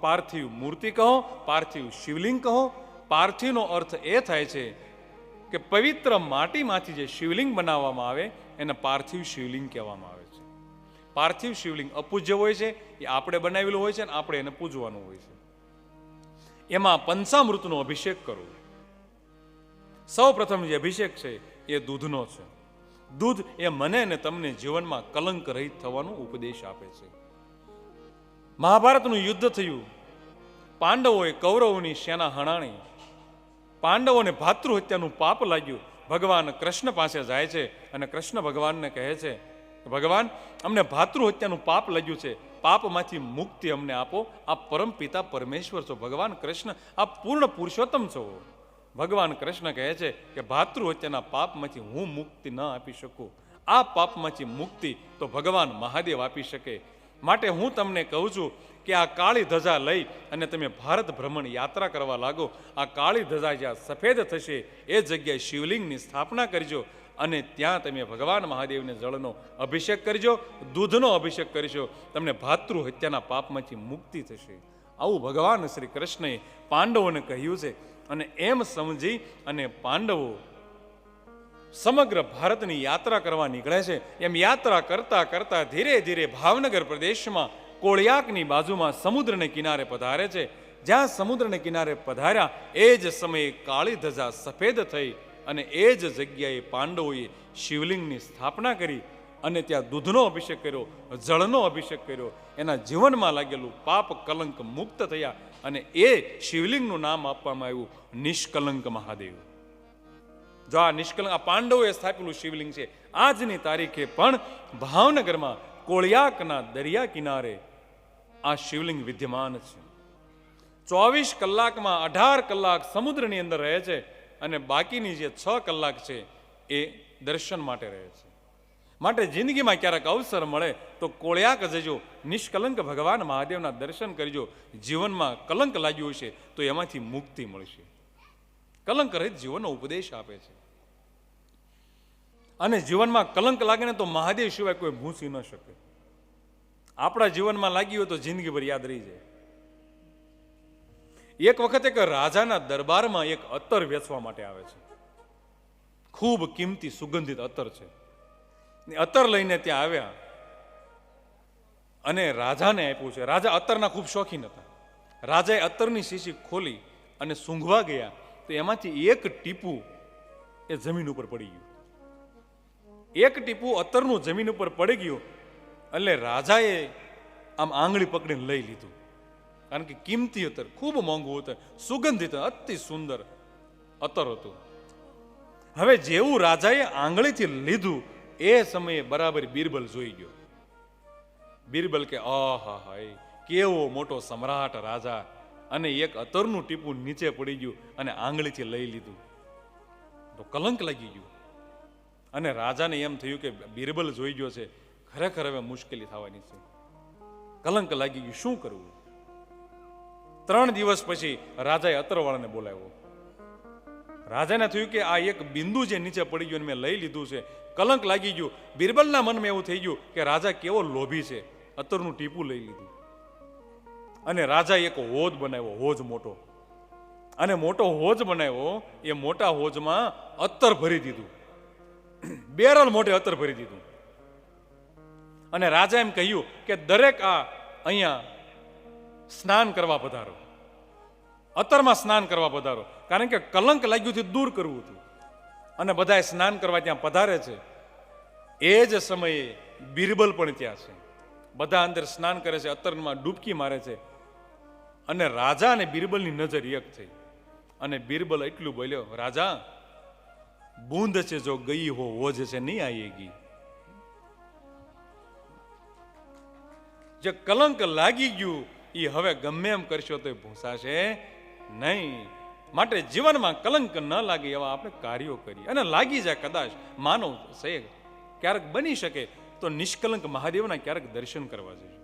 પાર્થિવ મૂર્તિ કહો, પાર્થિવ શિવલિંગ કહો. પાર્થિવનો અર્થ એ થાય છે કે પવિત્ર માટીમાંથી જે શિવલિંગ બનાવવામાં આવે, એને પાર્થિવ શિવલિંગ કહેવામાં આવે છે. પાર્થિવ શિવલિંગ અપૂજ્ય હોય છે, એ આપણે બનાવેલું હોય છે અને આપણે એને પૂજવાનું હોય છે. એમાં પંચામૃતનો અભિષેક કરવો. સૌ પ્રથમ જે અભિષેક છે, એ દૂધનો છે. દૂધ એ મને અને તમને જીવનમાં કલંક રહિત થવાનો ઉપદેશ આપે છે. મહાભારતનું યુદ્ધ થયું. પાંડવોએ કૌરવોની સેના હણાણી. પાંડવોને ભાતૃહત્યાનું પાપ લાગ્યું. ભગવાન કૃષ્ણ પાસે જાય છે અને કૃષ્ણ ભગવાનને કહે છે, ભગવાન, અમને ભાતૃહત્યાનું પાપ લાગ્યું છે. પાપમાંથી મુક્તિ અમને આપો. આ પરમ પિતા પરમેશ્વર છો. ભગવાન કૃષ્ણ આ પૂર્ણ પુરુષોત્તમ છો. ભગવાન કૃષ્ણ કહે છે કે, ભાતૃહત્યાના પાપમાંથી હું મુક્તિ ન આપી શકું. આ પાપમાંથી મુક્તિ તો ભગવાન મહાદેવ આપી શકે. માટે હું તમને કહું છું કે આ કાળી ધજા લઈ અને તમે ભારત ભ્રમણ યાત્રા કરવા લાગો. આ કાળી ધજા જ્યાં સફેદ થશે, એ જગ્યાએ શિવલિંગની સ્થાપના કરજો અને ત્યાં તમે ભગવાન મહાદેવને જળનો અભિષેક કરજો, દૂધનો અભિષેક કરજો તમને ભાતૃ હત્યાના પાપમાંથી મુક્તિ થશે. આવું ભગવાન શ્રી કૃષ્ણએ પાંડવોને કહ્યું છે અને એમ સમજી અને પાંડવો સમગ્ર ભારતની યાત્રા કરવા નીકળે છે. એમ યાત્રા કરતા કરતા ધીરે ધીરે ભાવનગર પ્રદેશમાં કોળિયાકની બાજુમાં સમુદ્રને કિનારે પધારે છે. જ્યાં સમુદ્રને કિનારે પધાર્યા, એ જ સમયે કાળી ધજા સફેદ થઈ અને એ જ જગ્યાએ પાંડવોએ શિવલિંગની સ્થાપના કરી અને ત્યાં દૂધનો અભિષેક કર્યો, જળનો અભિષેક કર્યો. એના જીવનમાં લાગેલું પાપ કલંક મુક્ત થયા અને એ શિવલિંગનું નામ આપવામાં આવ્યું નિષ્કલંક મહાદેવ. જો આ નિષ્કલંક આ પાંડવોએ સ્થાપેલું શિવલિંગ છે, આજની તારીખે પણ ભાવનગરમાં કોળિયાકના દરિયા કિનારે આ શિવલિંગ વિદ્યમાન છે. ચોવીસ કલાકમાં અઢાર કલાક સમુદ્રની અંદર રહે છે અને બાકીની જે છ કલાક છે એ દર્શન માટે રહે છે. માટે જિંદગીમાં ક્યારેક અવસર મળે તો કોળિયાક જજો, નિષ્કલંક ભગવાન મહાદેવના દર્શન કરજો, જીવનમાં કલંક લાગ્યું હશે તો એમાંથી મુક્તિ મળશે. કલંક રહિત જીવનનો ઉપદેશ આપે છે. અને જીવનમાં કલંક લાગે ને તો મહાદેવ સિવાય કોઈ ભૂંસી ન શકે. આપણા જીવનમાં લાગી હોય તો જિંદગીભર યાદ રહી જાય. એક વખત એક રાજાના દરબારમાં એક અત્તર વેચવા માટે આવે છે. ખૂબ કિંમતી સુગંધિત અત્તર છે. અત્તર લઈને ત્યાં આવ્યા. અને રાજાને આપ્યું છે. રાજા અત્તરના ખૂબ શોખીન હતા. રાજાએ અત્તરની શીશી ખોલી અને સૂંઘવા ગયા તો એમાંથી એક ટીપું એ જમીન ઉપર પડી ગયું. એક ટીપું અત્તરનું જમીન ઉપર પડી ગયું, એટલે રાજાએ આમ આંગળી પકડીને લઈ લીધું. કારણ કે કિંમતી અત્તર ખૂબ મોંઘું હતું, સુગંધિત, અતિ સુંદર અત્તર હતું. હવે જેવું રાજાએ આંગળીથી લીધું, એ સમયે બરાબર બિરબલ જોઈ ગયો. બિરબલ કે, આહા હાય કેવો મોટો સમ્રાટ રાજા. અને એક અતરનું ટીપું નીચે પડી ગયું અને આંગળીથી લઈ લીધું. તો કલંક લાગી ગયું. અને રાજાને એમ થયું કે બિરબલ જોઈ ગયો છે, ખરેખર હવે મુશ્કેલી થવાની છે. કલંક લાગી ગયું, શું કરવું? ત્રણ દિવસ પછી રાજાએ અત્તરવાળાને બોલાવ્યો. રાજાને થયું કે આ એક બિંદુ જે નીચે પડી ગયું મેં લઈ લીધું છે. કલંક લાગી ગયું. બિરબલના મનમાં એવું થઈ ગયું કે રાજા કેવો લોભી છે. અત્તરનું ટીપું લઈ લીધું. અને રાજા એક હોજ બનાવ્યો, હોજ મોટો. અને મોટો હોજ બનાવ્યો, એ મોટા હોજમાં અત્તર ભરી દીધું. બેરલ મોટે અત્તર ભરી દીધું. અને રાજા એમ કહ્યું કે દરેક આ અહીંયા સ્નાન કરવા પધારો. અત્તરમાં સ્નાન કરવા પધારો. કારણ કે કલંક લાગ્યું થી દૂર કરવું હતું. અને બધાએ સ્નાન કરવા ત્યાં પધારે છે. એ જ સમયે બિરબલ પણ ત્યાં છે. બધા અંદર સ્નાન કરે છે અત્તરમાં ડૂબકી મારે છે. અને રાજા અને બિરબલની નજર એક થઈ. અને બિરબલ એટલું બોલ્યો, રાજા બૂંદ છે જો ગઈ હો, હોજ છે, નહીં આયેગી. જે કલંક લાગી ગયું એ હવે ગમે એમ કરશો તો ભૂસાશે નહીં. માટે જીવનમાં કલંક ન લાગે એવા આપણે કાર્યો કરીએ. અને લાગી જાય કદાચ, માનવ છે ક્યારેક બની શકે તો નિષ્કલંક મહાદેવના ક્યારેક દર્શન કરવા જઈએ.